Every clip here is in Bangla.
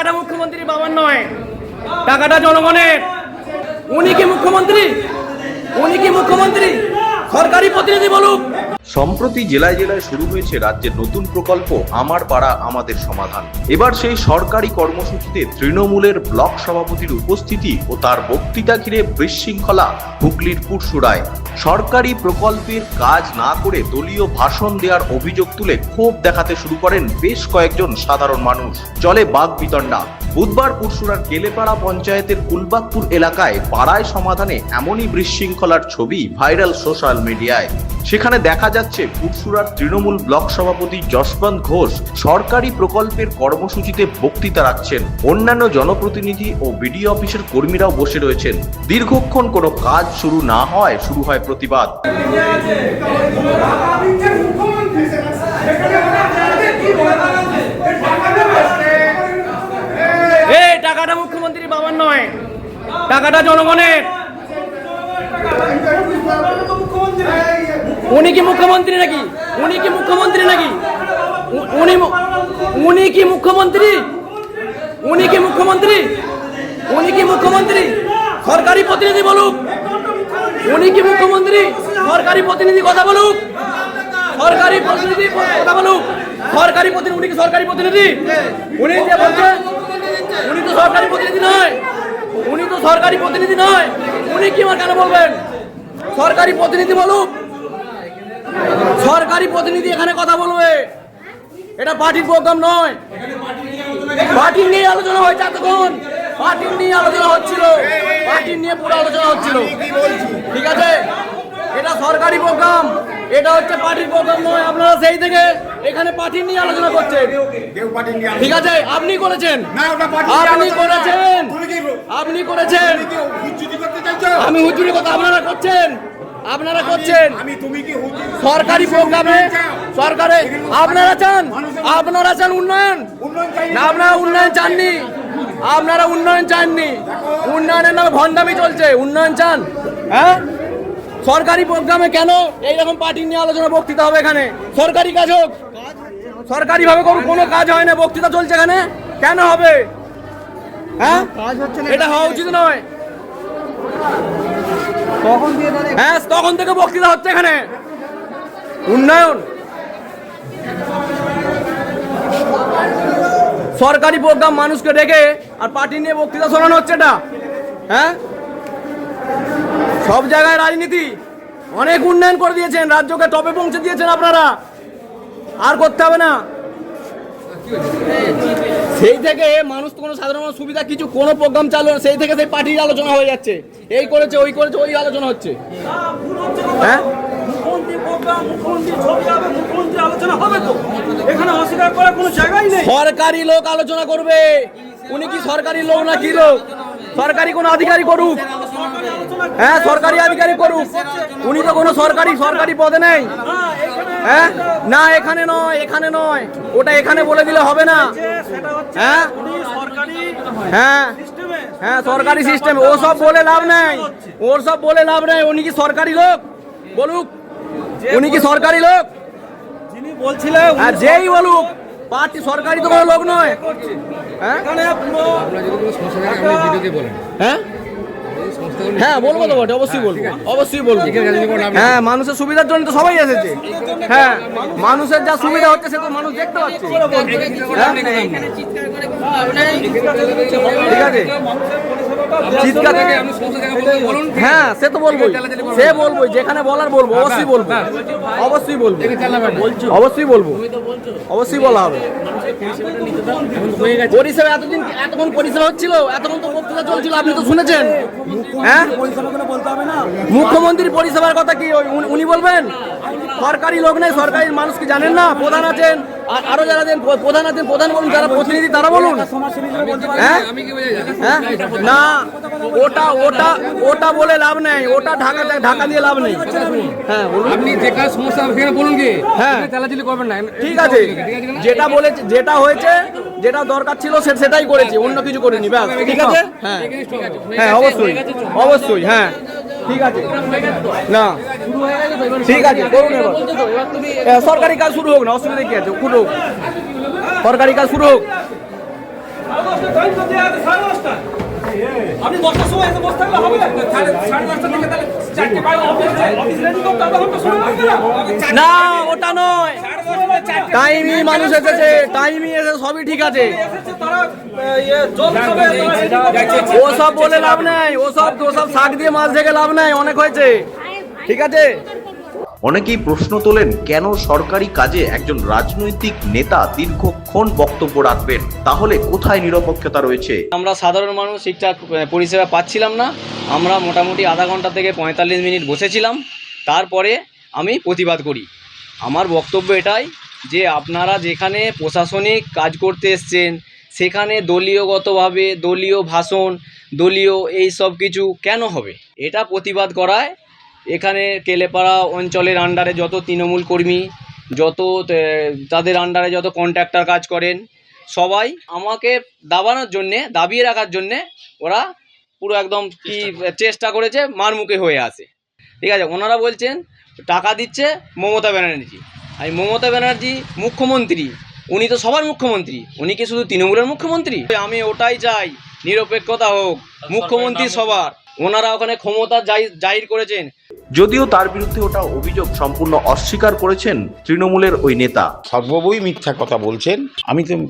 টাকাটা মুখ্যমন্ত্রী বাবার নয়, টাকাটা জনগণের। উনি কি মুখ্যমন্ত্রী? উনি কি মুখ্যমন্ত্রী? সরকারি প্রতিনিধি বলুক। সম্প্রতি জেলায় জেলায় শুরু হয়েছে রাজ্যের নতুন প্রকল্প, আমার পাড়া, আমাদের সমাধান। এবার সেই সরকারি কর্মসূচিতে তৃণমূলের ব্লক সভাপতির উপস্থিতি ও তার বক্তৃতা ঘিরে বিশৃঙ্খলা হুগলির পুরসুরায়। সরকারি প্রকল্পের কাজ না করে দলীয় ভাষণ দেওয়ার অভিযোগ তুলে ক্ষোভ দেখাতে শুরু করেন বেশ কয়েকজন সাধারণ মানুষ। চলে বাঘ বিতণ্ডা বুধবার পুরসুরার কেলেপাড়া পঞ্চায়েতের কুলবাকপুর এলাকায় পাড়ায় সমাধানে এমনই বিশৃঙ্খলার ছবি ভাইরাল সোশ্যাল মিডিয়ায়। সেখানে দেখা যাচ্ছে পুরসুরার তৃণমূল ব্লক সভাপতি যশবন্ত ঘোষ সরকারি প্রকল্পের কর্মসূচিতে বক্তৃতা রাখছেন। অন্যান্য জনপ্রতিনিধি ও বিডিও অফিসের কর্মীরাও বসে রয়েছেন। দীর্ঘক্ষণ কোনো কাজ শুরু না হয়, শুরু হয় প্রতিবাদ টাকাটা মুখ্যমন্ত্রী বাবার নয় টাকাটা জনগণের। উনি কি মুখ্যমন্ত্রী নাকি? উনি কি মুখ্যমন্ত্রী নাকি? উনি উনি কি মুখ্যমন্ত্রী? উনি কি মুখ্যমন্ত্রী? উনি কি মুখ্যমন্ত্রী? সরকারি প্রতিনিধি বলুক। উনি কি মুখ্যমন্ত্রী? সরকারি প্রতিনিধি কথা বলুক। সরকারি প্রতিনিধি কথা বলুক। সরকারি প্রতিনিধি, উনি কি সরকারি প্রতিনিধি? উনি যে বলছেন, উনি তো সরকারি প্রতিনিধি নয়। উনি তো সরকারি প্রতিনিধি নয়। উনি কি আমার কেন বলবেন? সরকারি প্রতিনিধি বলুক। সরকারি প্রতিনিধি এখানে কথা বলবে। এটা পার্টির প্রোগ্রাম নয়। পার্টির নিয়ে আলোচনা হয়েছে এতক্ষণ। পার্টির নিয়ে আলোচনা হচ্ছিল। পার্টির নিয়ে পুরো আলোচনা হচ্ছিল। ঠিক আছে? এটা সরকারি প্রোগ্রাম। এটা হচ্ছে পার্টির প্রোগ্রাম নয়। আপনারা সেই থেকে এখানে পার্টির নিয়ে আলোচনা করছেন। ঠিক আছে আপনি করেছেন। পার্টি আপনি করেছেন। আপনি করেছেন? আমি হুজুরি কথা আপনারা করছেন। আপনারা করছেন। সরকারি প্রোগ্রামে সরকারে আপনারা চান? আপনারা চান উন্নয়ন? উন্নয়ন না আপনারা উন্নয়ন চাননি। আপনারা উন্নয়ন চাননি। উন্নয়নের নামে ভণ্ডামি চলছে। উন্নয়ন চান। হ্যাঁ? সরকারি প্রোগ্রামে কেন এইরকম পার্টি নিয়ে আলোচনা বক্তৃতা হবে এখানে? সরকারি কাজ হোক। সরকারি ভাবে কোনো কাজ হয় না বক্তৃতা চলছে এখানে। কেন হবে? হ্যাঁ? কাজ হচ্ছে এটা হওয়া উচিত নয়। হ্যাঁ তখন থেকে বক্তৃতা হচ্ছে এখানে। উন্নয়ন। সরকারি প্রোগ্রাম মানুষকে ডেকে আর পার্টি নিয়ে বক্তৃতা শোনানো হচ্ছে এটা। হ্যাঁ? সব জায়গায় রাজনীতি। অনেক উন্নয়ন করে দিয়েছেন রাজ্যকে টপে পৌঁছে দিয়েছেন আপনারা। আর করতে হবে না। সেই থেকে মানুষ তো কোনো সাধারণ সুবিধা কিছু কোনো প্রোগ্রাম চালু সেই থেকে সেই পার্টির আলোচনা হয়ে যাচ্ছে। এই করেছে ওই করেছে ওই আলোচনা হচ্ছে। হ্যাঁ? সরকারি লোক আলোচনা করবে। উনি কি সরকারি লোক না কি লোক? সরকারি কোনো আধিকারিক করুক। হ্যাঁ সরকারি আধিকারিক করুক। উনি তো কোনো সরকারি সরকারি পদে নেই। হ্যাঁ? না এখানে নয় এখানে নয়। ওটা এখানে বলে দিলে হবে না। হ্যাঁ? সরকারি হ্যাঁ। হ্যাঁ সরকারি সিস্টেম ও সব বলে লাভ নেই। ওর সব বলে লাভ নেই। উনি কি সরকারি লোক? বলুক। উনি কি সরকারি লোক? যিনি বলছিলেন যেই বলুক পার্টি সরকারি তো কোনো লোক নয়। হ্যাঁ? হ্যাঁ? হ্যাঁ বলব তো বটে অবশ্যই বলব অবশ্যই বলব। হ্যাঁ মানুষের সুবিধার জন্য তো সবাই এসেছে। হ্যাঁ মানুষের যা সুবিধা হচ্ছে সে তো মানুষ দেখতে পাচ্ছে। হ্যাঁ? ঠিক আছে। চিৎকার হ্যাঁ সে তো বলব সে বলব। যেখানে বলার বলব অবশ্যই বলব। অবশ্যই বলব। অবশ্যই বলব। অবশ্যই বলা হবে। পরিষেবা এতদিন এতক্ষণ পরিষেবা হচ্ছিল? এতক্ষণ তো বক্তৃতা চলছিল আপনি তো শুনেছেন। হ্যাঁ? মুখ্যমন্ত্রীর পরিষেবার কথা কি উনি- উনি বলবেন? সরকারি লোক নেই সরকারি মানুষ কি জানেন না? প্রধান আছেন আর আরও যারা আছেন প্রধান আছেন প্রধান বলুন যারা প্রতিনিধি তারা বলুন। হ্যাঁ হ্যাঁ? না ওটা ওটা ওটা বলে লাভ নেই ওটা ঢাকা ঢাকা দিয়ে লাভ নেই। হ্যাঁ আপনি যে কাজ সমস্যা সেখানে বলুন কি? হ্যাঁ। চালাচালি করবেন না ঠিক আছে। যেটা বলেছে যেটা হয়েছে যেটা দরকার ছিল সে সেটাই করেছি অন্য কিছু করিনি ব্যাস। ঠিক আছে? হ্যাঁ। হ্যাঁ অবশ্যই। অবশ্যই হ্যাঁ। ঠিক আছে। না। ঠিক আছে করুন এবার। সরকারি কাজ শুরু হোক না অসুবিধা কি আছে? শুরু হোক। সরকারি কাজ শুরু হোক। আপনি দশটার সময় এসে বসে থাকলে হবে। সাড়ে দশটা থেকে তাহলে চারটে না ওটা নয়। টাইমই মানুষ এসেছে টাইমই এসে সবই ঠিক আছে। ইয়ে। ও সব বলে লাভ নাই ও সব ও সব শাক দিয়ে মাছ থেকে লাভ নাই অনেক হয়েছে। ঠিক আছে? অনেকেই প্রশ্ন তোলেন কেন সরকারি কাজে একজন রাজনৈতিক নেতা দীর্ঘক্ষণ বক্তব্য রাখবেন? তাহলে কোথায় নিরপেক্ষতা রয়েছে? আমরা সাধারণ মানুষ ঠিকঠাক পরিষেবা পাচ্ছিলাম না। আমরা মোটামুটি আধা ঘণ্টা থেকে পঁয়তাল্লিশ মিনিট বসেছিলাম। তারপরে আমি প্রতিবাদ করি। আমার বক্তব্য এটাই যে আপনারা যেখানে প্রশাসনিক কাজ করতে এসছেন সেখানে দলীয়গতভাবে দলীয় ভাষণ দলীয় এই সব কিছু কেন হবে? এটা প্রতিবাদ করায় এখানে কেলেপাড়া অঞ্চলের আন্ডারে যত তৃণমূল কর্মী যত তাদের আন্ডারে যত কন্ট্রাক্টর কাজ করেন সবাই আমাকে দাবানোর জন্যে দাবিয়ে রাখার জন্যে ওরা পুরো একদম কি চেষ্টা করেছে মারমুখে হয়ে আছে। ঠিক আছে ওনারা বলছেন টাকা দিচ্ছে মমতা ব্যানার্জি। আমি মমতা ব্যানার্জি মুখ্যমন্ত্রী। উনি তো সবার মুখ্যমন্ত্রী। উনি কি শুধু তৃণমূলের মুখ্যমন্ত্রী? আমি ওটাই চাই নিরপেক্ষতা হোক মুখ্যমন্ত্রী সবার। ওনারা ওখানে ক্ষমতা জাহি- জাহির করেছেন। যদিও তার বিরুদ্ধে ওটা অভিযোগ সম্পূর্ণ অস্বীকার করেছেন তৃণমূলের ওই নেতা। সর্ববই মিথ্যা কথা বলছেন। আমি তো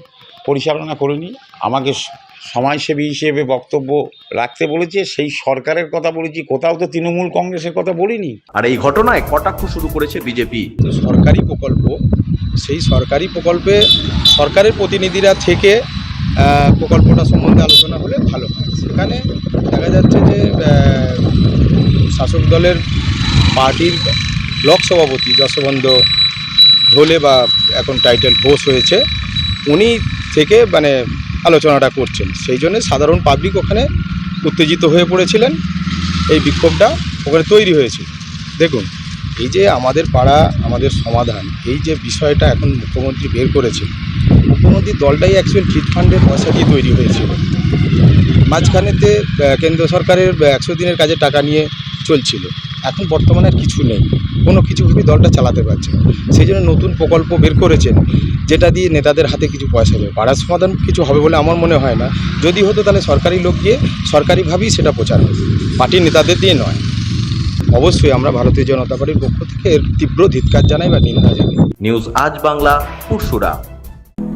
পরিচালনা করিনি। আমাকে সমাজসেবী হিসেবে বক্তব্য রাখতে বলেছে সেই সরকারের কথা বলেছি কোথাও তো তৃণমূল কংগ্রেসের কথা বলিনি। আর এই ঘটনায় কটাক্ষ শুরু করেছে বিজেপি? তো সরকারি প্রকল্প সেই সরকারি প্রকল্পে সরকারের প্রতিনিধিরা থেকে প্রকল্পটা সম্বন্ধে আলোচনা হলে ভালো হয়। সেখানে দেখা যাচ্ছে যে শাসক দলের পার্টির ব্লক সভাপতি যশবন্ধ ধোলে বা এখন টাইটেল ঘোষ হয়েছে উনি থেকে মানে আলোচনাটা করছেন। সেই জন্য সাধারণ পাবলিক ওখানে উত্তেজিত হয়ে পড়েছিলেন। এই বিক্ষোভটা ওখানে তৈরি হয়েছিল দেখুন, এই যে আমাদের পাড়া, আমাদের সমাধান, এই যে বিষয়টা এখন মুখ্যমন্ত্রী বের করেছে মুখ্যমন্ত্রীর দলটাই অ্যাকচুয়াল চিট ফান্ডের পয়সা দিয়ে তৈরি হয়েছিল মাঝখানেতে কেন্দ্র সরকারের একশো দিনের কাজে টাকা নিয়ে চলছিল। এখন বর্তমানে আর কিছু নেই। কোনো কিছুভাবেই দলটা চালাতে পারছে না। সেই জন্য নতুন প্রকল্প বের করেছেন, যেটা দিয়ে নেতাদের হাতে কিছু পয়সা যাবে পাড়ার সমাধান কিছু হবে বলে আমার মনে হয় না। যদি হতো তাহলে সরকারি লোক গিয়ে সরকারিভাবেই সেটা প্রচার হবে পার্টির নেতাদের দিয়ে নয়। অবশ্যই আমরা ভারতীয় জনতা পার্টির পক্ষ থেকে এর তীব্র ধিৎকার জানাই বা নিন্দা জানাই। নিউজ আজ বাংলা পুরসুরা